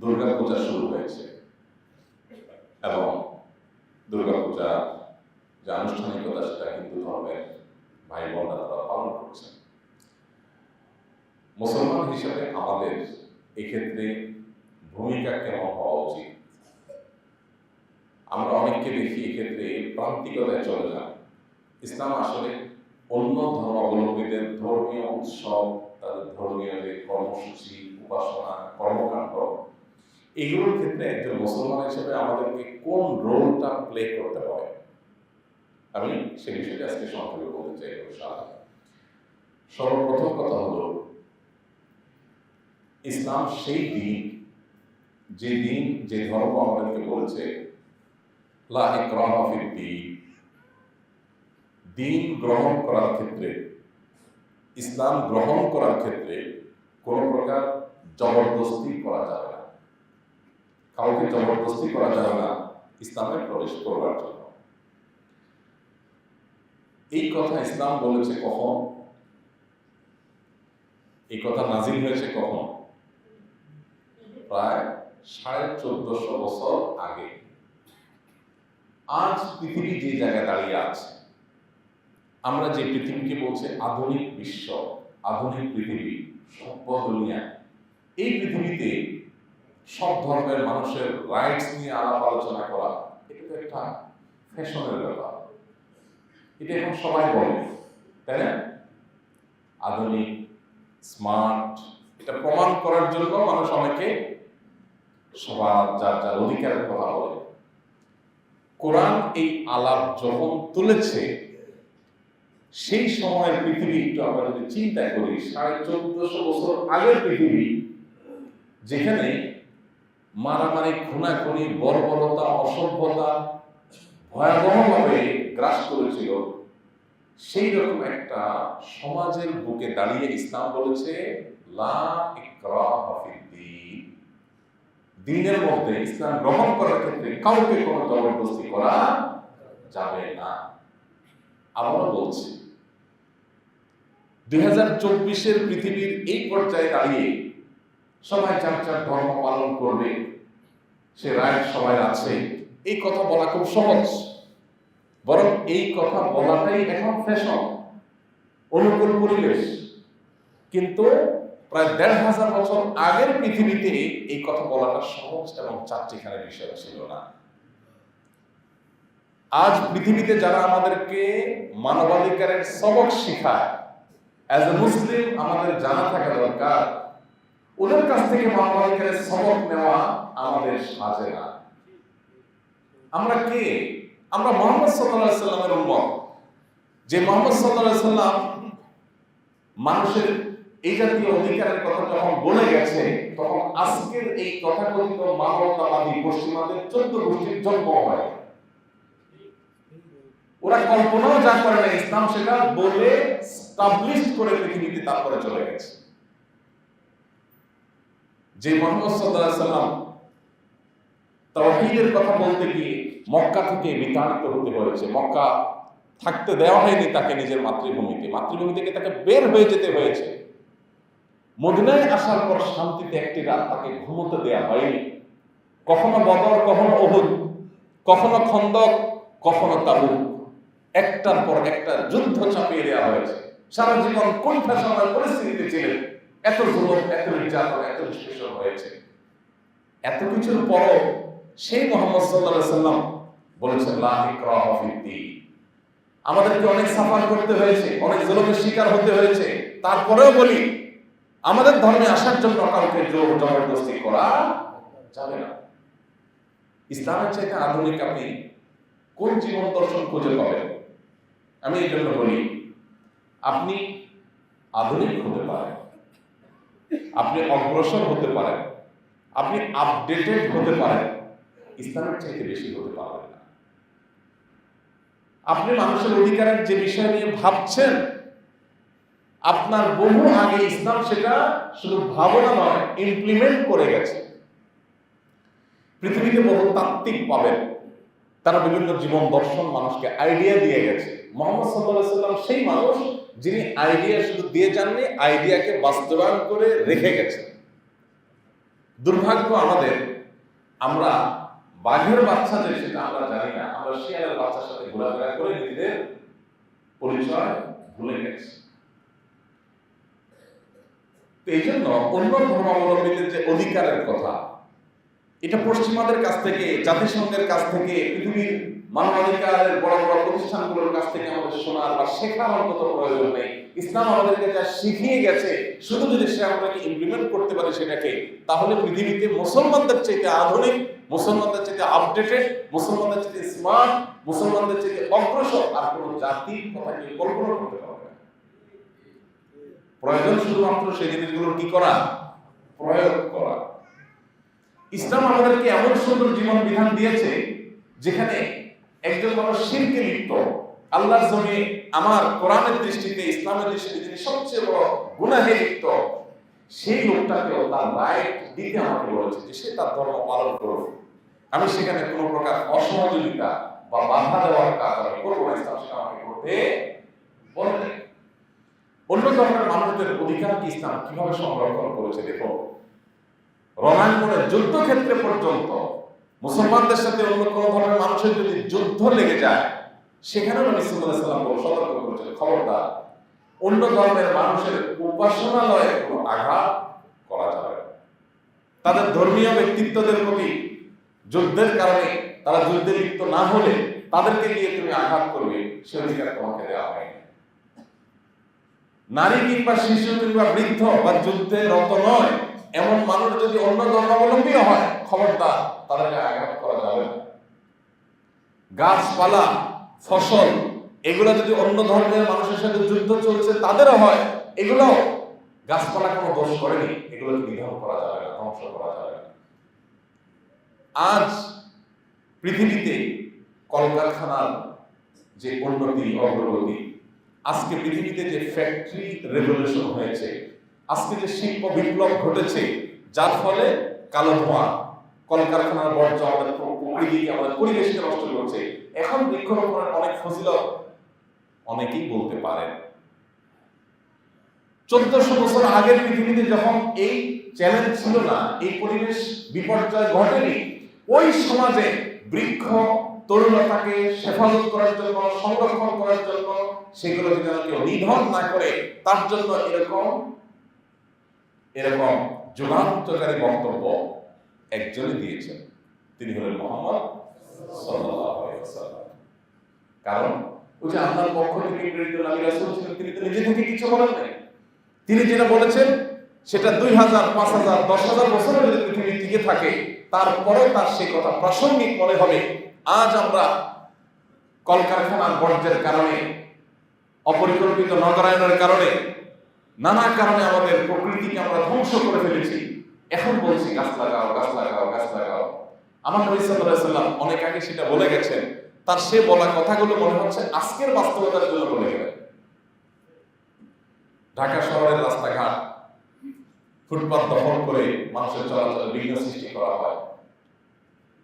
দুর্গা পূজা শুরু হয়েছে। এবং দুর্গা পূজা যে আনুষ্ঠানিকতা, সেটা হিন্দু ধর্মের ভাই বোনরা তারা পালন করছেন। মুসলমান হিসেবে আমাদের এক্ষেত্রে ভূমিকা কেমন হওয়া উচিত? আমরা অনেককে দেখি এক্ষেত্রে প্রান্তিকতায় চলে যান। ইসলাম আসলে অন্য ধর্মাবলম্বীদের ধর্মীয় উৎসব, তাদের ধর্মীয় যে কর্মসূচি, উপাসনা, কর্মকাণ্ড এগুলোর ক্ষেত্রে একজন মুসলমান হিসেবে আমাদেরকে কোন রোলটা প্লে করতে হবে? আমি সে বিষয়টি আজকে সংক্ষেপে বলতে চাই সর্বপ্রথম কথা হলো, ইসলাম সেই দিন, যে দিন, যে ধর্ম আমাদেরকে বলেছে। দিন গ্রহণ করার ক্ষেত্রে, ইসলাম গ্রহণ করার ক্ষেত্রে কোনো প্রকার জবরদস্তি করা যাবে না। কাউকে জবরদস্তি করা যাবে না ইসলামে প্রবেশ করবার জন্য। এই কথা ইসলাম বলেছে কখন? এই কথা নাজিল হয়েছে কখন? প্রায় সাড়ে চোদ্দশো বছর আগে। আজ পৃথিবী যে জায়গায় দাঁড়িয়ে আছে, আমরা যে পৃথিবীকে বলছে আধুনিক বিশ্ব, আধুনিক পৃথিবী, সভ্য দুনিয়া, এই পৃথিবীতে সব ধর্মের মানুষের রাইটস নিয়ে আলাপ আলোচনা করা, এটা তো একটা ফ্যাশনের ব্যাপার। এটা এখন সবাই বলে, তাই না? আধুনিক স্মার্ট এটা প্রমাণ করার জন্য মানুষ অনেকে সবার যার যার অধিকারের কথা বলে। কোরআন এই আলাপ যখন তুলেছে, সেই সময়ের পৃথিবী একটু আমরা যদি চিন্তা করি, সাড়ে চোদ্দশো বছর আগের পৃথিবী, যেখানে মারামারি, খুনাখুনি, বর্বরতা, অসভ্যতা ভয়াবহভাবে গ্রাস করেছিল। সেই রকম একটা সমাজের বুকে দাঁড়িয়ে ইসলাম বলেছে দিনের মধ্যে ইসলাম গ্রহণ করার ক্ষেত্রে কাউকে কোনো জবরদস্তি করা যাবে না। আমরা বলছি, দুই হাজার চব্বিশের পৃথিবীর এই পর্যায়ে দাঁড়িয়ে সবাই যার যার ধর্ম পালন করবে, সে রায় সবাই আছে। এই কথা বলা খুব সহজ। বরং এই কথা বলাটাই এখন ফ্যাশন অনুকূল পরিবেশ। কিন্তু প্রায় দেড় হাজার বছর আগের পৃথিবীতে এই কথা বলাটা সহজ এবং চারটিখানের বিষয় ছিল না। আজ পৃথিবীতে যারা আমাদেরকে মানবাধিকারের সবক শিখায় অ্যাজ এ মুসলিম আমাদের জানা থাকা দরকার। ওদের কাছ থেকে মানবাধিকারের সবক নেওয়া আমাদের সাজে না। আমরা কে? আমরা মোহাম্মদ সাল্লাহ সাল্লামের উম্মত। যে মোহাম্মদ সাল্লাহ সাল্লাম মানুষের এই জাতীয় অধিকারের কথা যখন বলে গেছে, তখন আজকের এই তথাকথিত মানবতাবাদী পশ্চিমাদের চোদ্দ গোষ্ঠীর জন্ম হয়। ওরা কল্পনাও যা করে না ইসলাম সেটা বলে স্টাবলিশ করে পৃথিবীতে তারপরে চলে গেছে। যে মোহাম্মদ সাল্লাহ সাল্লাম কথা বলতে গিয়ে মক্কা থেকে বিতাড়িত হতে হয়েছে। মক্কা থাকতে দেওয়া হয়নি তাকে নিজের মাতৃভূমিতে। মাতৃভূমি থেকে তাকে বের হয়ে যেতে হয়েছে। মদিনায় আসার পর শান্তিতে একটি রাত তাকে ঘুমোতে দেওয়া হয়নি। কখনো বদর, কখনো অহুদ কখনো খন্দক, কখনো তাবুক। একটার পর একটা যুদ্ধ চাপিয়ে দেওয়া হয়েছে। সারা জীবন কোন সময় পরিস্থিতিতে ছিলেন। এত জুলুম এত নির্যাতন, এত নিষ্পেষণ হয়েছে। এত কিছুর পরও সেই মোহাম্মদ সাল্লাহ সাল্লাম বলেছেন আমাদেরকে অনেক সাফার করতে হয়েছে, অনেক জুলুমের শিকার হতে হয়েছে। তারপরেও বলি, আমাদের ধর্মে আসার জন্য কাউকে জোর জবরদস্তি করা যাবে না। ইসলামের চাইতে আধুনিক আপনি কোন জীবন দর্শন খুঁজে পাবেন? আমি এই জন্য বলি, আপনি আধুনিক হতে পারেন। আপনি অগ্রসর হতে পারেন। আপনি আপডেটেড হতে পারেন। ইসলামের চাইতে বেশি হতে পারবেন না। আপনি মানুষের অধিকারের যে বিষয় নিয়ে ভাবছেন, আপনার বহু আগে ইসলাম সেটা শুধু ভাবনা নয় ইমপ্লিমেন্ট করে গেছে। পৃথিবীতে বহু তাত্ত্বিক পাবেন। তারা বিভিন্ন জীবন দর্শন মানুষকে আইডিয়া দিয়ে গেছে। মোহাম্মদ সাল্লাহ সেই মানুষ যিনি আইডিয়া শুধু দিয়ে যাননি আইডিয়াকে বাস্তবায়ন করে রেখে গেছেন। দুর্ভাগ্য আমাদের, আমরা বাঘের বাচ্চা যে সেটা আমরা জানি না, আমরা শিয়ালের বাচ্চার সাথে ঘোরাফেরা করে নিজেদের পরিচয় ভুলে গেছি। এই জন্য অন্য ধর্মাবলম্বীদের যে অধিকারের কথা, এটা পশ্চিমাদের কাছ থেকে, জাতিসংঘের কাছ থেকে, পৃথিবীর মানবাধিকারের বড় বড় প্রতিষ্ঠানগুলোর কাছ থেকে আমাদের শোনার বা শেখার অন্তত প্রয়োজন নেই। ইসলাম আমাদেরকে যা শিখিয়ে গেছে, শুধু যদি সে আমাদেরকে ইমপ্লিমেন্ট করতে পারে সেটাকে, তাহলে পৃথিবীতে মুসলমানদের চাইতে আধুনিক, মুসলমানদের চাইতে আপডেটেড মুসলমানদের চাইতে স্মার্ট মুসলমানদের চাইতে অগ্রসর আর কোন জাতির কথা কেউ কল্পনা করতে পারবে প্রয়োজন শুধুমাত্র সেই জিনিসগুলোর কি করা? প্রয়োগ করা। ইসলাম আমাদেরকে এমন সুন্দর জীবন বিধান দিয়েছে, যেখানে একজন মানুষ শিরকে লিপ্ত। আল্লাহর জমি আমার কোরআনের দৃষ্টিতে, ইসলামের দৃষ্টিতে যিনি সবচেয়ে বড় গুনাহে লিপ্ত। সেই লোকটাকেও তার রাইট দিতে আমাকে বলেছে যে সে তার ধর্ম পালন করুক। আমি সেখানে কোনো প্রকার অসহযোগিতা বা বাধা দেওয়ার কাজ আমি করব না, ইসলাম সেটা আমাকে করতে বলে নাই। অন্য ধর্মের মানুষদের অধিকার কি ইসলাম কীভাবে সংরক্ষণ করেছে দেখো রণাঙ্গনের যুদ্ধক্ষেত্রে পর্যন্ত মুসলমানদের সাথে অন্য কোন ধর্মের মানুষের যদি যুদ্ধ লেগে যায়, সেখানেও নবী সাল্লাল্লাহু সতর্ক খবরদার, অন্য ধর্মের মানুষের উপাসনালয়ে কোনো আঘাত করা যাবে তাদের ধর্মীয় ব্যক্তিত্বদের প্রতি যুদ্ধের কারণে তারা যুদ্ধে লিপ্ত না হলে তাদেরকে দিয়ে তুমি আঘাত করবে, সে অধিকার তোমাকে দেওয়া হয়নি। নারী কিংবা শিশু কিংবা বৃদ্ধ বা যুদ্ধে রত নয়, এমন মানুষ যদি অন্য ধর্মাবলম্বী হয় খবরদার তাদেরকে আঘাত করা যাবে না। গাছপালা, ফসল, এগুলো যদি অন্য ধর্মের মানুষের সাথে যুদ্ধ চলছে, তাদেরও হয় এগুলো গাছপালা কোনো দোষ করেনি, এগুলো নিধন করা যাবে না, ধ্বংস করা যাবে না। আজ পৃথিবীতে কলকারখানার যে উন্নতি, অগ্রগতি, আজকে পৃথিবীতে যে ফ্যাক্টরি রেভলিউশন হয়েছে, আজকে যে শিল্প বিপ্লব ঘটেছে, যার ফলে কালো ধোঁয়া কলকারখানার বর্জ্য আমাদের প্রকৃতিকে, আমাদের পরিবেশকে নষ্ট করছে। এখন বৃক্ষরোপণের অনেক ফজিলত অনেকেই বলতে পারেন। চোদ্দশো বছর আগের পৃথিবীতে যখন এই চ্যালেঞ্জ ছিল না, এই পরিবেশ বিপর্যয় ঘটেনি, ওই সমাজে বৃক্ষ তরুণতাকে হেফাজত করার জন্য, সংরক্ষণ করার জন্য সেগুলো যেন কেউ নিধন না করে, তার জন্য এরকম এরকম যুগান্তকারী বক্তব্য একজনই দিয়েছেন। তিনি হলেন মোহাম্মদ কারণ ওই যে আল্লাহর পক্ষ থেকে তিনি তো নিজে থেকে কিছু বলেন নাই। তিনি যেটা বলেছেন, সেটা দুই হাজার, পাঁচ হাজার, দশ হাজার বছরের যদি পৃথিবী টিকে থাকে তারপরে তার সেই কথা প্রাসঙ্গিক মনে হবে। আজ আমরা কলকারখানার বর্জ্যের কারণে, অপরিকল্পিত নগরায়নের কারণে, নানা কারণে আমাদের প্রকৃতিকে আমরা ধ্বংস করে ফেলেছি। এখন বলছি, গাছ লাগাও গাছ লাগাও গাছ লাগাও। আমার নবী সাল্লাম অনেক আগে সেটা বলে গেছেন। তার সে বলা কথাগুলো মনে হচ্ছে আজকের বাস্তবতার জন্য বলে গেলেন। ঢাকা শহরের রাস্তাঘাট, ফুটপাত দখল করে মানুষের চলাচলে, বিঘ্ন সৃষ্টি করা হয়।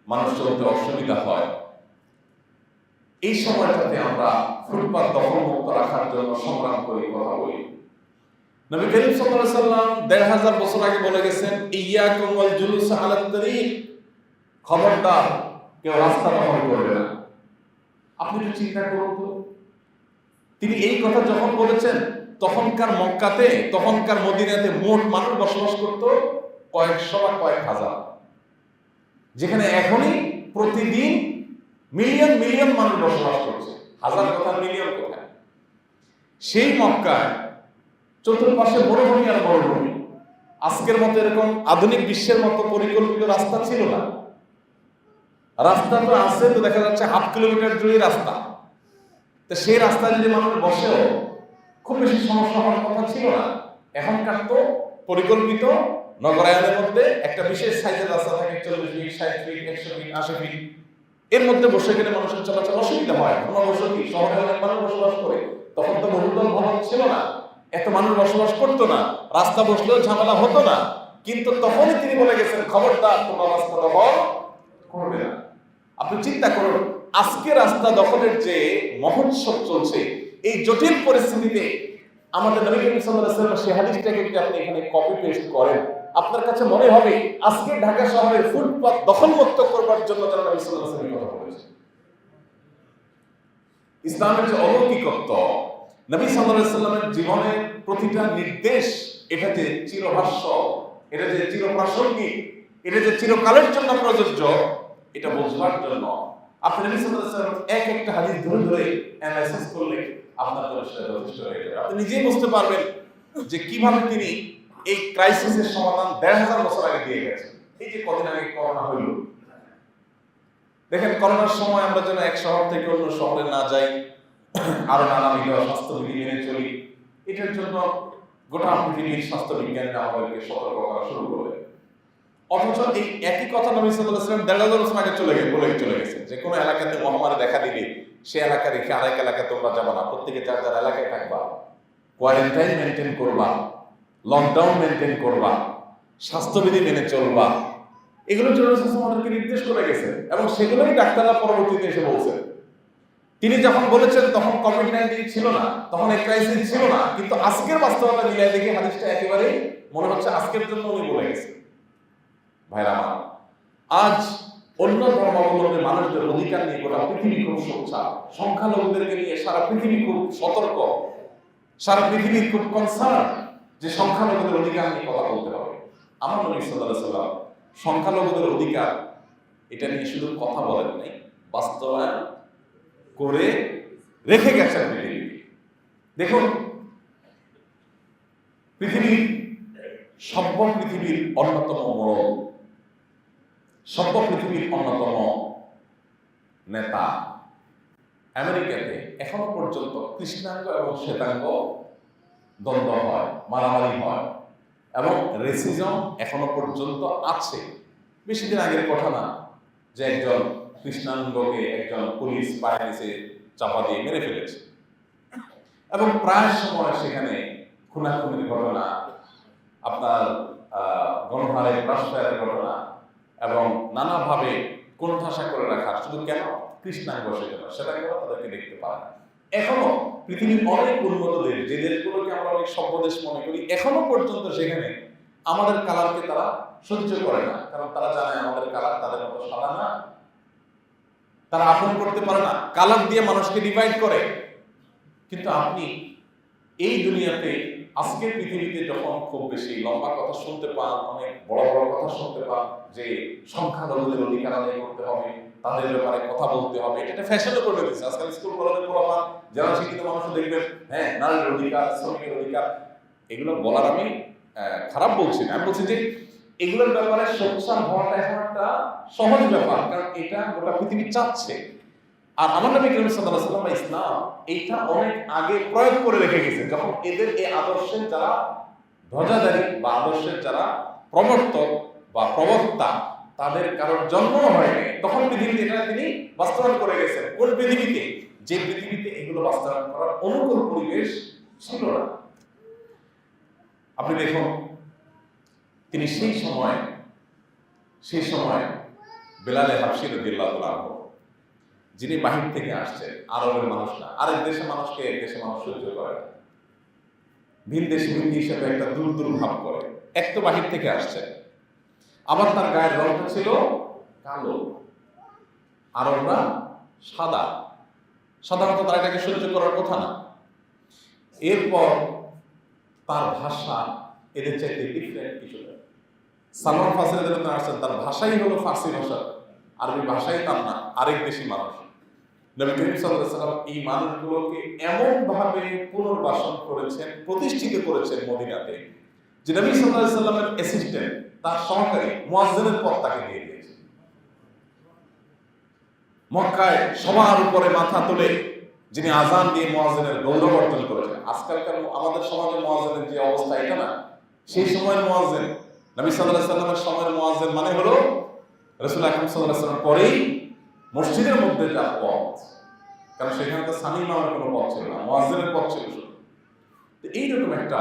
মানুষ চলতে অসুবিধা হয়। এই সময়টাতে আমরা ফুটপাত দখল মুক্ত রাখার জন্য সংগ্রাম করি, কথা বলি। নবী করিম সাল্লাল্লাহু আলাইহি সাল্লাম দেড় হাজার বছর আগে বলে গেছেন, ইয়াকুম ওয়াল জুলুস আলা তারিক। খবরদার কেউ রাস্তা দখল করবে না। আপনি একটু চিন্তা করুন তো। তিনি এই কথা যখন বলেছেন, তখনকার মক্কাতে, তখনকার মদিনাতে মোট মানুষ বসবাস করত কয়েকশো বা কয়েক হাজার। যেখানে এখনই প্রতিদিন মিলিয়ন মিলিয়ন মানুষ বসবাস করছে। হাজার কথা মিলিয়ন কোথায়? সেই মক্কায় চতুর্পাশে মরুভূমি আর মরুভূমি আজকের মতো এরকম আধুনিক বিশ্বের মতো পরিকল্পিত রাস্তা ছিল না। রাস্তা তো আছে তো দেখা যাচ্ছে হাফ কিলোমিটার জুড়ে রাস্তা। তো সেই রাস্তায় যদি মানুষ বসেও খুব বেশি সমস্যা হওয়ার কথা ছিল না। এখনকার তো পরিকল্পিত নগরায়নের মধ্যে একটা বিশেষ সাইজের রাস্তা থাকে, চল্লিশ ফিট ষাট ফিট একশো ফিট আশি ফিট এর মধ্যে বসে গেলে মানুষের চলাচল অসুবিধা হয়। ঘনবসতি শহরে অনেক মানুষ বসবাস করে। তখন তো বহুদল ভবন ছিল না। এত মানুষ বসবাস করতো না, রাস্তা বসলেও ঝামেলা হতো না। কিন্তু তখনই তিনি বলে গেছেন, খবরদার, তোমরা রাস্তা দখল করবে না। আপনি চিন্তা করুন, আজকে রাস্তা দখলের যে মহোৎসব চলছে, এই জটিল পরিস্থিতিতে আমাদের নবী করিম সাল্লাল্লাহু হাদিসটাকে যদি আপনি এখানে কপি পেস্ট করেন, আপনার কাছে মনে হবে, আজকে ঢাকা শহরে ফুটপাত দখলমুক্ত করবার জন্য যারা নবী সাল্লাল্লাহু আলাইহি কথা বলেছে ইসলামের যে অলৌকিকত্ব নবী সাল্লামের জীবনের প্রতিটা নির্দেশ, এটা যে চিরভাষ্য, এটা যে চিরপ্রাসঙ্গিক, এটা যে চিরকালের জন্য প্রযোজ্য, এটা বোঝবার জন্য। আপনি নবী সাল্লাম এক একটা হাদিস ধরে ধরে অ্যানালাইসিস করলে আপনার জন্য সেটা যথেষ্ট হয়ে যাবে। আপনি নিজেই বুঝতে পারবেন যে কীভাবে তিনি এই ক্রাইসিসের সমাধান দেড় হাজার বছর আগে দিয়ে গেছেন। এই যে কদিন আগে করোনা হইল দেখেন, করোনার সময় আমরা যেন এক শহর থেকে অন্য শহরে না যাই আরও নানাবিধ স্বাস্থ্যবিধি মেনে চলি। এটার জন্য গোটা পৃথিবীর স্বাস্থ্য বিজ্ঞানীরা আমাদেরকে সতর্ক করা শুরু করলেন। অথচ এই একই কথা নবী আলাইহি দেড় হাজার বছর আগে চলে গেছে বলে চলে গেছে যে কোনো এলাকাতে মহামারী দেখা দিলে সে এলাকা রেখে আরেক এলাকায় তোমরা যাবা না। প্রত্যেকে যার এলাকায় থাকবা। কোয়ারেন্টাইন মেনটেন করবা। লকডাউন মেনটেন করবা। স্বাস্থ্যবিধি মেনে চলবা। এগুলো জন্য আমাদেরকে নির্দেশ করে গেছে এবং সেগুলোই ডাক্তাররা পরবর্তীতে এসে বলছেন। তিনি যখন বলেছেন, তখন কোভিড নাইন্টিন ছিল না, তখন এই ক্রাইসিস ছিল না, কিন্তু আজকের বাস্তবতা মিলাই দেখে হাদিসটা একেবারে মনে হচ্ছে আজকের জন্য উনি বলে গেছে ভাইরা আমার, আজ অন্য ধর্মাবলম্বী মানুষদের অধিকার নিয়ে গোটা পৃথিবী খুব সোচ্চার। সংখ্যালঘুদেরকে নিয়ে সারা পৃথিবী খুব সতর্ক, সারা পৃথিবী খুব কনসার্ন যে সংখ্যালঘুদের অধিকার নিয়ে কথা বলতে হবে। আমার নবী আলাইহি সাল্লাম সংখ্যালঘুদের অধিকার এটা নিয়ে শুধু কথা বলেন নাই, বাস্তবায়ন করে রেখে গেছেন দেখুন, পৃথিবীর সভ্য পৃথিবীর অন্যতম বড় সভ্য পৃথিবীর অন্যতম নেতা আমেরিকাতে এখনও পর্যন্ত কৃষ্ণাঙ্গ এবং শ্বেতাঙ্গ দ্বন্দ্ব হয়, মারামারি হয় এবং রেসিজম এখনও পর্যন্ত আছে। বেশি দিন আগের কথা না যে একজন কৃষ্ণাঙ্গকে একজন পুলিশ পায়ে নিচে চাপা দিয়ে মেরে ফেলেছে। এবং প্রায় সময় সেখানে খুনাখুনির ঘটনা, আপনার গণহারের প্রাশ্রয়ের ঘটনা এবং নানাভাবে কোণঠাসা করে রাখা, শুধু কেন কৃষ্ণাঙ্গ সেজন্য সেটা কেন তাদেরকে দেখতে পারে না। এখনও পৃথিবীর অনেক উন্নত দেশ, যে দেশগুলোকে আমরা অনেক সভ্য দেশ মনে করি, এখনও পর্যন্ত সেখানে আমাদের কালারকে তারা সহ্য করে না, কারণ তারা জানে আমাদের কালার তাদের মতো সাদা না তারা আপন করতে পারে না। কালার দিয়ে মানুষকে ডিভাইড করে। কিন্তু আপনি এই দুনিয়াতে, আজকের পৃথিবীতে যখন খুব বেশি লম্বা কথা শুনতে পান, অনেক বড় বড় কথা শুনতে পান, যে সংখ্যালঘুদের অধিকার আদায় করতে হবে, তাদের ব্যাপারে কথা বলতে হবে, এটা একটা ফ্যাশনও করে দিচ্ছে আজকাল স্কুল কলেজে পড়াবান যারা শিক্ষিত মানুষ দেখবেন হ্যাঁ নারীর অধিকার, শ্রমিকের অধিকার, এগুলো বলার আমি খারাপ বলছি না। আমি বলছি যে এগুলোর ব্যাপারে সোচ্চার হওয়াটা এখন একটা সহজ ব্যাপার, কারণ এটা গোটা পৃথিবী চাচ্ছে। আর আমার নবী করিম সাল্লাল্লাহু আলাইহি ইসলাম এইটা অনেক আগে প্রয়োগ করে রেখে গেছে, যখন এদের এই আদর্শের যারা ধ্বজাধারী বা আদর্শের যারা প্রবর্তক বা প্রবক্তা, তাদের কারোর জন্ম হয়নি, তখন পৃথিবীতে এটা তিনি বাস্তবায়ন করে গেছেন। কোন পৃথিবীতে? যে পৃথিবীতে এগুলো বাস্তবায়ন করার অনুকূল পরিবেশ ছিল না। আপনি দেখুন তিনি সেই সময় সেই সময় বেলালে হাফসি রাদিয়াল্লাহু আনহু, যিনি বাহির থেকে আসছেন আরবের মানুষ না, আরেক দেশের মানুষকে এক দেশের মানুষ সহ্য করে ভিন দেশি হিন্দি হিসেবে একটা দূর দূর ভাব করে, এক তো বাহির থেকে আসছে। আবার তার গায়ের রংটা ছিল কালো, আরবরা সাদা। সাধারণত তারা এটাকে সহ্য করার কথা না। এরপর তার ভাষা এদের চাইতে ডিফারেন্ট কিছু সালমান ফাসের যখন আসছেন, তার ভাষাই হলো ফার্সি ভাষা। আরবি ভাষাই তার না, আরেক দেশি মানুষ। নবী করিম এই মানুষগুলোকে এমন ভাবে পুনর্বাসন করেছেন, প্রতিষ্ঠিত করেছেন মদিনাতে, যে নবী অ্যাসিস্ট্যান্ট তার সহকারী পদ তাকে দিয়ে দিয়েছে। মক্কায় সবার উপরে মাথা তুলে যিনি আজান দিয়ে মুয়াজ্জিনের গৌরব অর্জন করেছেন। আজকালকার আমাদের সমাজে মুয়াজ্জিনের যে অবস্থা, এটা না, সেই সময়ের মুয়াজ্জিন নবী আলাইহি সাল্লামের সময়ের মুয়াজ্জিন মানে হলো রাসূল আকরাম সাল্লাম পরেই মসজিদের মধ্যে যা পথ। কারণ সেখানে তো সানি নামের কোনো পথ ছিল না, মুয়াজ্জিনের পথ ছিল শুধু। এইরকম একটা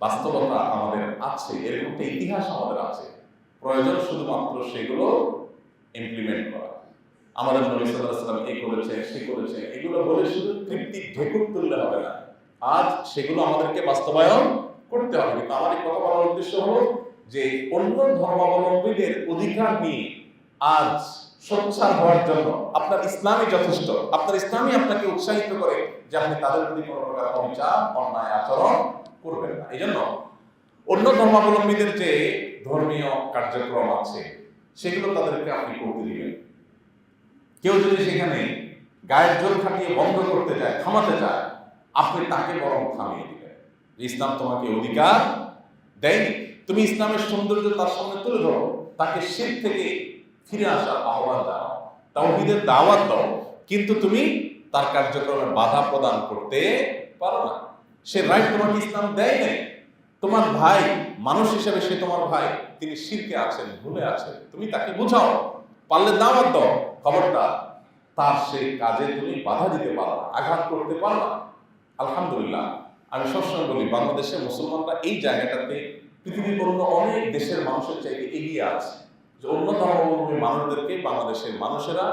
বাস্তবতা আমাদের আছে, এরকম একটা ইতিহাস আমাদের আছে। প্রয়োজন শুধুমাত্র সেগুলো ইমপ্লিমেন্ট করা। আমাদের নবী আলাইহি সাল্লাম এই করেছে, সে করেছে, এগুলো বলে শুধু তৃপ্তি ঢেকুর তুললে হবে না। আজ সেগুলো আমাদেরকে বাস্তবায়ন করতে হবে। কিন্তু আমার এই কথা বলার উদ্দেশ্য হলো যে অন্য ধর্মাবলম্বীদের অধিকার নিয়ে আজ সোচ্চার হওয়ার জন্য আপনার ইসলামই যথেষ্ট। আপনার ইসলামই আপনাকে উৎসাহিত করে যে আপনি তাদের প্রতি কোনো প্রকার অবিচার, অন্যায় আচরণ করবেন না। এই জন্য অন্য ধর্মাবলম্বীদের যে ধর্মীয় কার্যক্রম আছে, সেগুলো তাদেরকে আপনি করতে দিবেন। কেউ যদি সেখানে গায়ের জোর খাটিয়ে বন্ধ করতে যায় থামাতে চায়, আপনি তাকে বরং থামিয়ে দিবেন। ইসলাম তোমাকে অধিকার দেয়নি। তুমি ইসলামের সৌন্দর্য তার সামনে তুলে ধরো। তাকে শীত থেকে ফিরে আসার আহ্বান জানাও তাওহীদের দাওয়াত দাও। কিন্তু তুমি তার কার্যক্রমে বাধা প্রদান করতে পারো না। সে রাইট তোমাকে ইসলাম দেয় নাই। তোমার ভাই, মানুষ হিসেবে সে তোমার ভাই, তিনি শিরকে আছেন, ভুলে আছেন। তুমি তাকে বুঝাও, পারলে দাওয়াত দাও। খবরটা তার সেই কাজে তুমি বাধা দিতে পারো আঘাত করতে পারো আলহামদুলিল্লাহ। আমি সবসময় বলি, বাংলাদেশে মুসলমানরা এই জায়গাটাতে পৃথিবীর অন্য অনেক দেশের মানুষের চাইতে এগিয়ে আছে। যে অন্য মানুষদেরকে বাংলাদেশের মানুষেরা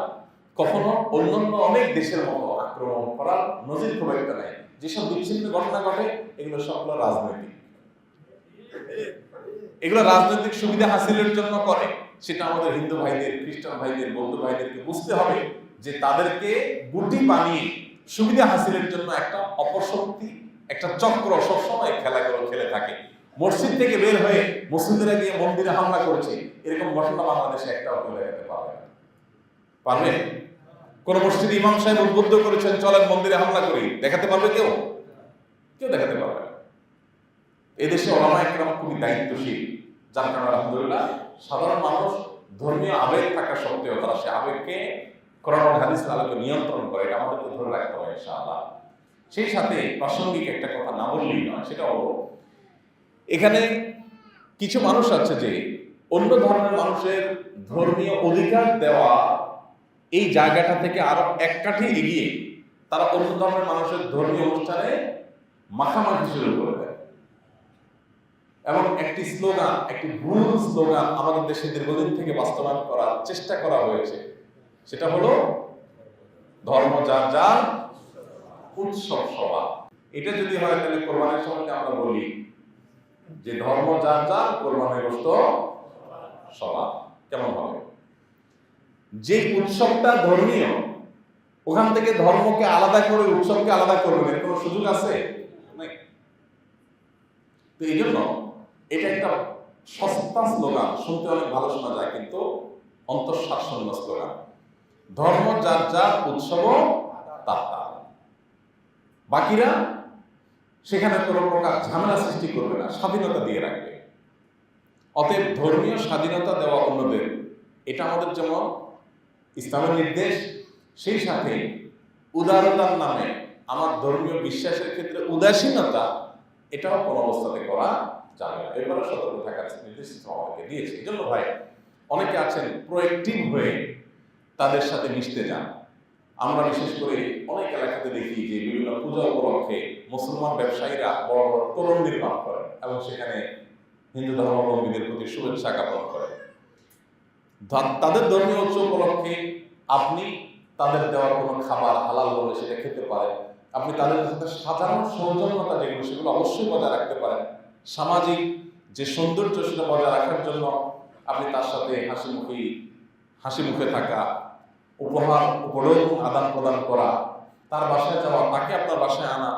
কখনো অন্যান্য অনেক দেশের মতো আক্রমণ করার নজির খুব একটা নেই যেসব বিচ্ছিন্ন ঘটনা ঘটে, এগুলো সবগুলো রাজনৈতিক। এগুলো রাজনৈতিক সুবিধা হাসিলের জন্য করে। সেটা আমাদের হিন্দু ভাইদের, খ্রিস্টান ভাইদের, বৌদ্ধ ভাইদেরকে বুঝতে হবে যে তাদেরকে গুটি বানিয়ে সুবিধা হাসিলের জন্য একটা অপশক্তি একটা চক্র সবসময় খেলাগুলো খেলে থাকে। মসজিদ থেকে বের হয়ে মুসলিমরা গিয়ে মন্দিরে হামলা করেছে, এরকম ঘটনা বাংলাদেশে একটাও কেউ দেখাতে পারবে পারবে কোন মসজিদ ইমাম সাহেব উদ্বুদ্ধ করেছেন, চলেন মন্দিরে হামলা করি, দেখাতে পারবে কেউ? কেউ দেখাতে পারবে না। এদেশে ওলামা একরাম খুবই দায়িত্বশীল, যার কারণে আলহামদুলিল্লাহ সাধারণ মানুষ ধর্মীয় আবেগ থাকা সত্ত্বেও তারা সে আবেগকে করোনা হাদিস আলোকে নিয়ন্ত্রণ করে, এটা আমাদেরকে ধরে রাখতে হবে ইনশাআল্লাহ। সেই সাথে প্রাসঙ্গিক একটা কথা না বললেই নয়, সেটা হলো, এখানে কিছু মানুষ আছে যে অন্য ধর্মের মানুষের ধর্মীয় অধিকার দেওয়া এই জায়গাটা থেকে আরও এক কাঠি এগিয়ে তারা অন্য ধর্মের মানুষের ধর্মীয় অনুষ্ঠানে মাখামাখি শুরু করে দেয়। এবং একটি স্লোগান, একটি ভুল স্লোগান আমাদের দেশে দীর্ঘদিন থেকে বাস্তবায়ন করার চেষ্টা করা হয়েছে। সেটা হলো, ধর্ম যার যার উৎসব সভা। এটা যদি হয়, তাহলে কোরবানের সময় আমরা বলি যে ধর্ম যার যার, কোরবানের গোস্ত সভা। কেমন হবে? যে উৎসবটা ধর্মীয়, ওখান থেকে ধর্মকে আলাদা করে, উৎসবকে আলাদা করবেন, এর কোনো সুযোগ আছে? তো এই জন্য এটা একটা সস্তা স্লোগান, শুনতে অনেক ভালো শোনা যায়, কিন্তু অন্তঃশ্বাসন্ন স্লোগান। ধর্ম যার যার উৎসব তার। বাকিরা সেখানে কোনো প্রকার ঝামেলা সৃষ্টি করবে না, স্বাধীনতা দিয়ে রাখবে। অতএব ধর্মীয় স্বাধীনতা দেওয়া অন্যদের, এটা আমাদের যেমন ইসলামের নির্দেশ। সেই সাথে উদারতার নামে আমার ধর্মীয় বিশ্বাসের ক্ষেত্রে উদাসীনতা, এটাও কোনো অবস্থাতে করা যাবে না। এবারে সতর্ক থাকার নির্দেশ আমাদেরকে দিয়েছে। এই জন্য ভাই, অনেকে আছেন প্রোয়েক্টিভ হয়ে তাদের সাথে মিশতে যান। আমরা বিশেষ করে অনেক এলাকাতে দেখি যে বিভিন্ন পূজা উপলক্ষে মুসলমান ব্যবসায়ীরা বড় বড় তোরণ নির্মাণ করেন এবং সেখানে হিন্দু ধর্মাবলম্বীদের প্রতি শুভেচ্ছা জ্ঞাপন করে তাদের ধর্মীয় উৎসব উপলক্ষে আপনি তাদের দেওয়ার কোনো খাবার হালাল বলে সেটা খেতে পারেন। আপনি তাদের সাথে সাধারণ সৌজন্যতা যেগুলো, সেগুলো অবশ্যই বজায় রাখতে পারেন। সামাজিক যে সৌন্দর্য সেটা বজায় রাখার জন্য আপনি তার সাথে হাসি মুখে হাসি মুখে থাকা উপহার উপঢৌকন আদান প্রদান করা। তার বাসায় যাওয়া, তাকে আপনার বাসায় আনা,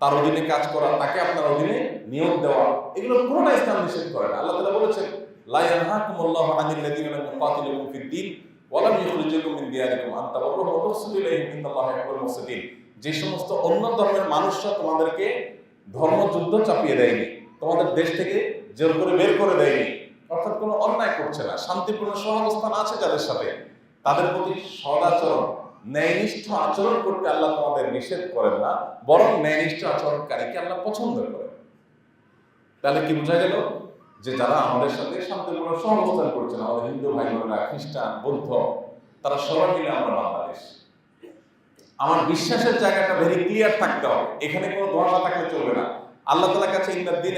তার অধীনে কাজ করা, তাকে আপনার অধীনে নিয়োগ দেওয়া, এগুলো পুরোটা ইসলাম নিষেধ করে না। আল্লাহ তাআলা বলেছেন, লা ইয়ানহাকুমুল্লাহু আনিল লাযীনা লাম ইউকাতিলুকুম ফিদ-দীন ওয়া লাম ইখরিজুকুম মিন দিয়ারিকুম আন তাবাররুহু ওয়া তুহসিনু ইলাইহিম ইন্নাল্লাহা ইউহিব্বুল মুহসিনিন যে সমস্ত অন্য ধর্মের মানুষরা তোমাদেরকে ধর্মযুদ্ধ চাপিয়ে দেয়নি, তোমাদের দেশ থেকে জোর করে বের করে দেয়নি, অর্থাৎ কোনো অন্যায় করছে না। শান্তিপূর্ণ সহাবস্থান আছে যাদের সাথে। তাদের প্রতি সদাচরণ, ন্যায়নিষ্ঠ আচরণ করতে আল্লাহ তোমাদের নিষেধ করেন না, বরং ন্যায়নিষ্ঠ আচরণকারীকে আল্লাহ পছন্দ করেন। তাহলে কি বোঝা গেল? যে যারা আমাদের সাথে শান্তিপূর্ণ সহাবস্থান করছেন, আমাদের হিন্দু ভাই বোনেরা, খ্রিস্টান, বৌদ্ধ, তারা সবাই মিলে আমরা বাংলাদেশ। আমার বিশ্বাসের জায়গাটা ভেরি ক্লিয়ার থাকতে হবে। এখানে কোনো ধোঁয়াশা থাকলে চলবে না। আল্লাহ তাআলার কাছে ইন্দার দিন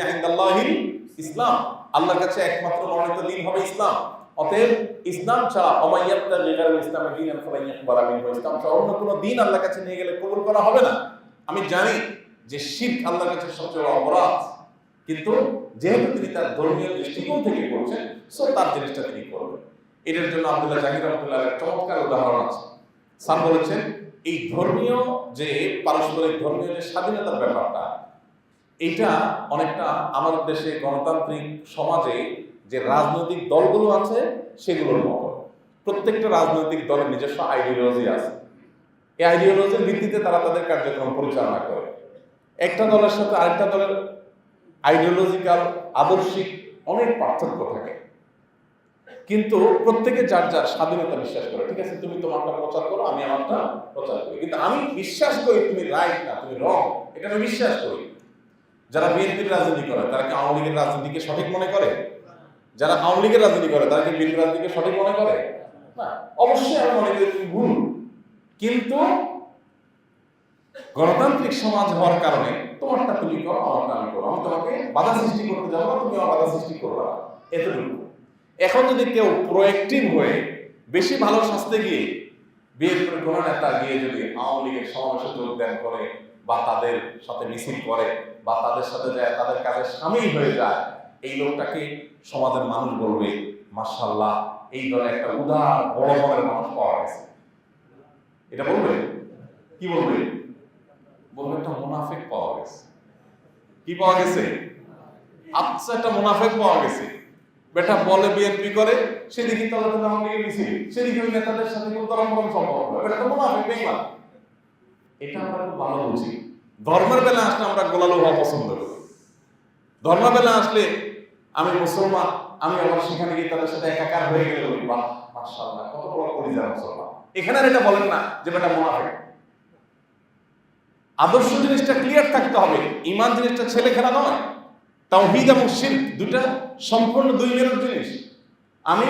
ইসলাম। আল্লাহর কাছে একমাত্র মনোনীত দিন হবে ইসলাম। অতএব ইসলাম ছাড়া অমাইয়াত্তা লিগাল ইসলামের দিন ফালাইয়াকবারা মিনহু, ইসলাম ছাড়া অন্য কোনো দিন আল্লাহর কাছে নিয়ে গেলে কবুল করা হবে না। আমি জানি যে শিরক আল্লাহর কাছে সবচেয়ে অপরাধ, কিন্তু যেহেতু তিনি তার ধর্মীয় দৃষ্টিকোণ থেকে করছেন সো তার জিনিসটা তিনি করবেন। এটার জন্য আব্দুল্লাহ জাহির রহমতুল্লাহ চমৎকার উদাহরণ আছে। স্যার বলেছেন, এই ধর্মীয় যে পারস্পরিক ধর্মীয় যে স্বাধীনতার ব্যাপারটা এটা অনেকটা আমাদের দেশে গণতান্ত্রিক সমাজে যে রাজনৈতিক দলগুলো আছে, সেগুলোর মতো। প্রত্যেকটা রাজনৈতিক দলের নিজস্ব আইডিওলজি আছে। এই আইডিওলজির ভিত্তিতে তারা তাদের কার্যক্রম পরিচালনা করে। একটা দলের সাথে আরেকটা দলের আইডিওলজিক্যাল আদর্শিক অনেক পার্থক্য থাকে। কিন্তু প্রত্যেকে যার যার স্বাধীনতা বিশ্বাস করে, ঠিক আছে, তুমি তোমারটা প্রচার করো, আমি আমারটা প্রচার করি। কিন্তু আমি বিশ্বাস করি তুমি রাইট না, তুমি রং এটা আমি বিশ্বাস করি। যারা বিএনপির রাজনীতি করে, তারা কি আওয়ামী লীগের রাজনীতিকে সঠিক মনে করে? যারা আওয়ামী লীগের রাজনীতি করে, তারা কি বিএনপি রাজনীতিকে সঠিক মনে করে? না, অবশ্যই আমি মনে করি তুমি ভুল। কিন্তু গণতান্ত্রিক সমাজ হওয়ার কারণে তোমারটা তুমি করো, আমারটা আমি করো। আমি তোমাকে বাধা সৃষ্টি করতে যাব না, তুমি আমার বাধা সৃষ্টি করবে না। এতটুকু। এখন যদি কেউ প্রোয়েক্টিভ হয়ে বেশি ভালো শাস্তে গিয়ে বিএনপির কোনো নেতা গিয়ে যদি আওয়ামী লীগের সমাবেশে যোগদান করে বা তাদের সাথে মিছিল করে বা তাদের সাথে যায়, তাদের কাজে সামিল হয়ে যায় এই লোকটাকে সমাজের মানুষ বলবে মার্শাল্লাহ এই দলে একটা উদার, বড় মনের মানুষ পাওয়া গেছে। এটা বলবে? কি বলবে? বলবে, একটা মুনাফিক পাওয়া গেছে। কি পাওয়া গেছে? আচ্ছা একটা মুনাফিক পাওয়া গেছে। বেটা বলে, বিএনপি করে, সেদিকে তলে তলে আওয়ামী লীগের সেদিকে ওই নেতাদের সাথে কোনো তরম গরম সম্পর্ক। বেটা তো মুনাফিক, বেইমান। এটা আমরা খুব ভালো বুঝি। ধর্মের বেলা আসলে আমরা গোলালো হওয়া পছন্দ করি। ধর্মের বেলা আসলে আমি মুসলমান, আমি আবার সেখানে গিয়ে তাদের সাথে একাকার হয়ে গেলে বাহ, মাশাআল্লাহ, কত বড় পরিচয় মুসলমান। এখানে এটা বলেন না যে বেটা মুনাফিক। আদর্শ জিনিসটা ক্লিয়ার থাকতে হবে ইমান জিনিসটা ছেলে খেলা নয়। তাওহীদ এবং শিরক দুটা সম্পূর্ণ দুই মেরুর জিনিস। আমি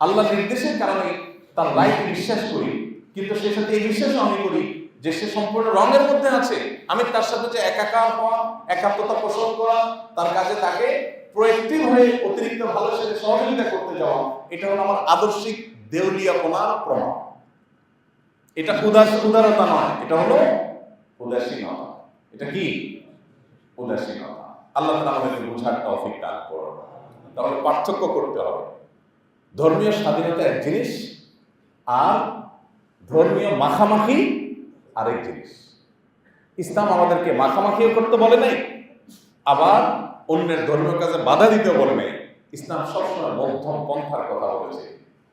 আল্লাহ নির্দেশের কারণে তার লাইফ বিশ্বাস করি, কিন্তু সে সাথে এই বিশ্বাসও আমি করি যে সে সম্পূর্ণ রঙের মধ্যে আছে। আমি তার সাথে যে একাকার হওয়া, একাত্মতা পোষণ করা, তার কাজে তাকে প্রোয়েক্টিভ হয়ে অতিরিক্ত ভালো সাথে সহযোগিতা করতে যাওয়া এটা হলো আমার আদর্শিক দেউলিয়াপনার প্রমাণ। এটা উদাস উদারতা নয় এটা হলো উদাসীনতা। এটা কি? উদাসীনতা। আল্লাহ তাআলা আমাদেরকে বোঝার তৌফিক দান করুন। তাহলে পার্থক্য করতে হবে। ধর্মীয় স্বাধীনতা এক জিনিস আর ধর্মীয় মাখামাখি আরেক জিনিস। ইসলাম আমাদেরকে মাখামাখিও করতে বলে নাই আবার অন্যের ধর্মীয় কাজে বাধা দিতে বলে নাই ইসলাম সবসময় মধ্যম পন্থার কথা বলেছে।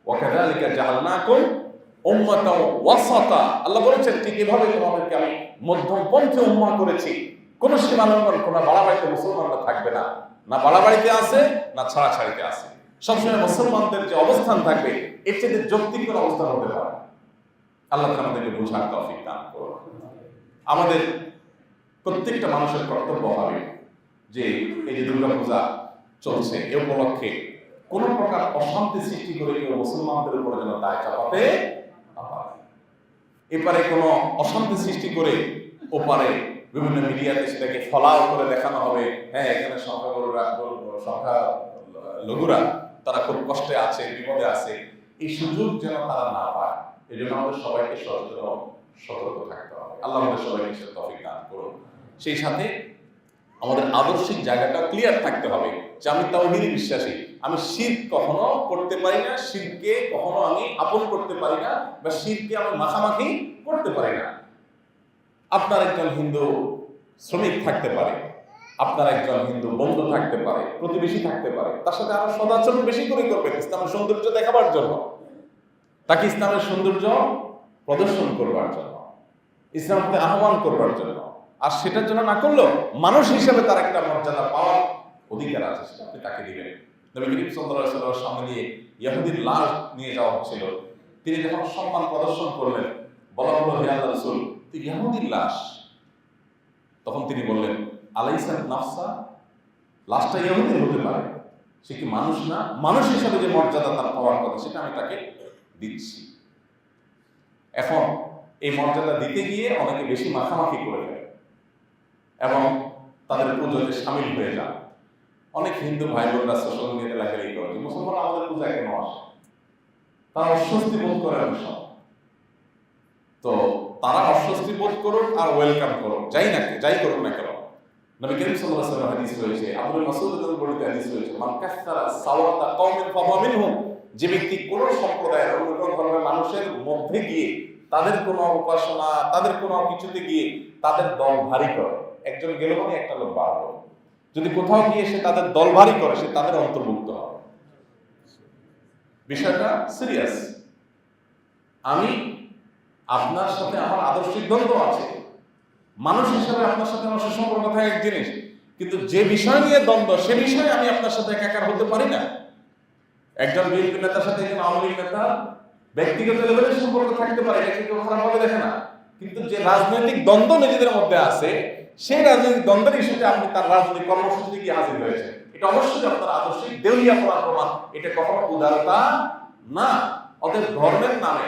ওয়াকাযালিকা জাআলনাকুম উম্মাতাও ওয়াসাতা। আল্লাহ বলেছেন, ঠিক এভাবে তোমাদেরকে আমি মধ্যম পন্থে উম্মা করেছি। কোন সীমালঙ্ঘন, কোন বাড়াবাড়িতে মুসলমানরা থাকবে না। না বাড়াবাড়িতে আছে, না ছাড়াছাড়িতে আছে। সবসময় মুসলমানদের যে অবস্থান থাকবে, এর চেয়ে যৌক্তিক কোনো অবস্থান হতে পারে আল্লাহ আমাদেরকে বোঝার তৌফিক দান করুন। আমাদের প্রত্যেকটা মানুষের কর্তব্য হবে যে এই যে দুর্গা পূজা চলছে এ উপলক্ষে কোন প্রকার অশান্তি সৃষ্টি করে কেউ মুসলমানদের উপরে যেন দায় চাপাতে এপারে কোনো অশান্তি সৃষ্টি করে ওপারে বিভিন্ন মিডিয়াতে সেটাকে ফলাও করে দেখানো হবে। হ্যাঁ এখানে সংখ্যাগুরুরা, সংখ্যা লঘুরা, তারা খুব কষ্টে আছে, বিপদে আছে। এই সুযোগ যেন তারা না পায় এই জন্য আমাদের সবাইকে সচেতন, সতর্ক থাকতে হবে। আল্লাহ আমাদের সবাইকে সে তফিক দান করুন। সেই সাথে আমাদের আদর্শিক জায়গাটা ক্লিয়ার থাকতে হবে যে আমি তাওহীদে বিশ্বাসী আমি শির কখনো করতে পারি না শিরকে কখনো আমি আপন করতে পারি না বা শিরকে আমি মাখামাখি করতে পারি না। আপনার একজন হিন্দু শ্রমিক থাকতে পারে, আপনার একজন হিন্দু বন্ধু থাকতে পারে, প্রতিবেশী থাকতে পারে, তার সাথে আরও সদাচরণ বেশি করে করবেন ইসলামের সৌন্দর্য দেখাবার জন্য। তাকে ইসলামের সৌন্দর্য প্রদর্শন করবার জন্য, ইসলামকে আহ্বান করবার জন্য। আর সেটার জন্য না করলেও মানুষ হিসেবে তার একটা মর্যাদা পাওয়ার অধিকার আছে সেটা আপনি তাকে দিবেন। নবী করিম সাল্লাল্লাহু সামনে দিয়ে ইহুদির লাশ নিয়ে যাওয়া হচ্ছিল। তিনি যখন সম্মান প্রদর্শন করলেন, বলা হলো, হে আল্লাহ রাসূল, তুই ইহুদির লাশ? তখন তিনি বললেন আলাইসা নাফসা, লাশটা ইহুদির হতে পারে। সে কি মানুষ না? মানুষ হিসাবে যে মর্যাদা তার পাওয়ার কথা, সেটা আমি তাকে দিচ্ছি। এখন এই মর্যাদা দিতে গিয়ে অনেকে বেশি মাখামাখি করে দেয় এবং তাদের পুজোতে সামিল হয়ে যান। অনেক হিন্দু ভাই বোনরা সোশ্যাল মিডিয়াতে লেখালেখি করে। মুসলমান আমাদের পূজায় কেন আসে? তারা অস্বস্তি বোধ করে অনেক তো তারা অস্বস্তি বোধ করুক আর ওয়েলকাম করুক। যাই না যাই করুক না কেন। নবী করিম সাল্লাল্লাহু আলাইহি ওয়াসাল্লাম হাদিস রয়েছে আব্দুল মাসউদ বর্ণিত হাদিস রয়েছে, মান কাসসারা সাওয়াতা কওমিন ফাহুয়া মিনহুম যে ব্যক্তি কোন সম্প্রদায়ের অন্য ধর্মের মানুষের মধ্যে গিয়ে তাদের কোন উপাসনা, তাদের কোন কিছুতে গিয়ে তাদের দল ভারী করে। একজন গেল মানে একটা লোক বার হলো যদি কোথাও গিয়ে সে তাদের দল ভারী করে, সে তাদের অন্তর্ভুক্ত হবে। বিষয়টা সিরিয়াস আমি আপনার সাথে আমার আদর্শিক দ্বন্দ্ব আছে। মানুষ হিসাবে আপনার সাথে আমার সুসম্পর্ক থাকে এক জিনিস, কিন্তু যে বিষয় নিয়ে দ্বন্দ্ব, সে বিষয়ে আমি আপনার সাথে একাকার হতে পারি না। একজন বিএনপি নেতার সাথে একজন আওয়ামী লীগ নেতা ব্যক্তিগত লেভেলে সম্পর্ক থাকতে পারে, এটা কেউ খারাপভাবে দেখে না। কিন্তু যে রাজনৈতিক দ্বন্দ্ব নিজেদের মধ্যে আছে সেই রাজনৈতিক দ্বন্দ্বের ইস্যুতে আপনি তার রাজনৈতিক কর্মসূচিতে গিয়ে হাজির হয়েছে। এটা অবশ্যই আপনার আদর্শিক দেউলিয়া পড়ার প্রমাণ, এটা কখনো উদারতা না। অতএব ধর্মের নামে,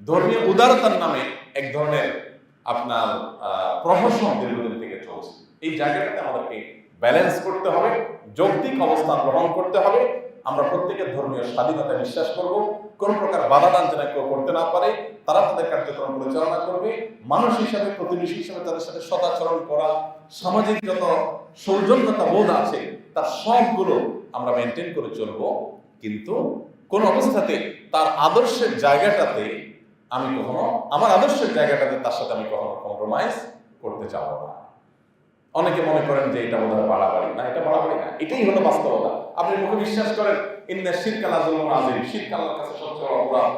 ধর্মীয় উদারতার নামে এক ধরনের আপনার প্রহসন দীর্ঘদিন থেকে চলছে। এই জায়গাটাতে আমাদেরকে ব্যালেন্স করতে হবে, যৌক্তিক অবস্থান গ্রহণ করতে হবে। আমরা প্রত্যেকের ধর্মীয় স্বাধীনতা বিশ্বাস করব। কোন প্রকার বাধা দান যেন কেউ করতে না পারে, তারা তাদের কার্যক্রম পরিচালনা করবে। মানুষ হিসাবে, প্রতিবেশী হিসাবে তাদের সাথে সদাচরণ করা, সামাজিক যত সৌজন্যতা বোধ আছে, তার সবগুলো আমরা মেনটেন করে চলবো। কিন্তু কোন অবস্থাতে তার আদর্শের জায়গাটাতে আমি কখনো, আমার আদর্শের জায়গাটাতে তার সাথে আমি কখনো কম্প্রোমাইজ করতে চাবো না। অনেকে মনে করেন যে এটা বোধহয় বাড়াবাড়ি। না, এটা বাড়াবাড়ি না, এটাই হলো বাস্তবতা। আপনি মুখে বিশ্বাস করেন, ইন্না শিরক আলাজুল আজিম আল্লাহর কাছে সবচেয়ে অপরাধ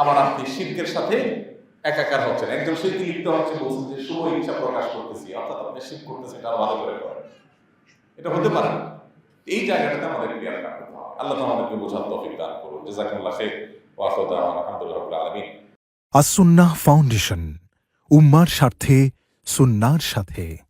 আবার আপনি শিরকের সাথে একাকার হচ্ছেন। একজন শিরকি লিপ্ত হচ্ছে বলছেন যে, শুভ ইচ্ছা প্রকাশ করতেছি অর্থাৎ আপনি শিরক করতেছেন, এটা ভালো করে করেন। এটা হতে পারে এই জায়গাটাতে আমাদের ক্লিয়ার রাখতে হবে। আল্লাহ আমাদেরকে বোঝার তৌফিক দান করুন। জাযাকুমুল্লাহ খাইর। ওয়া আখিরু দাওয়ানা আলহামদুলিল্লাহি রাব্বিল আলামিন। আসুন্নাহ ফাউন্ডেশন, উম্মার স্বার্থে, সুন্নার সাথে।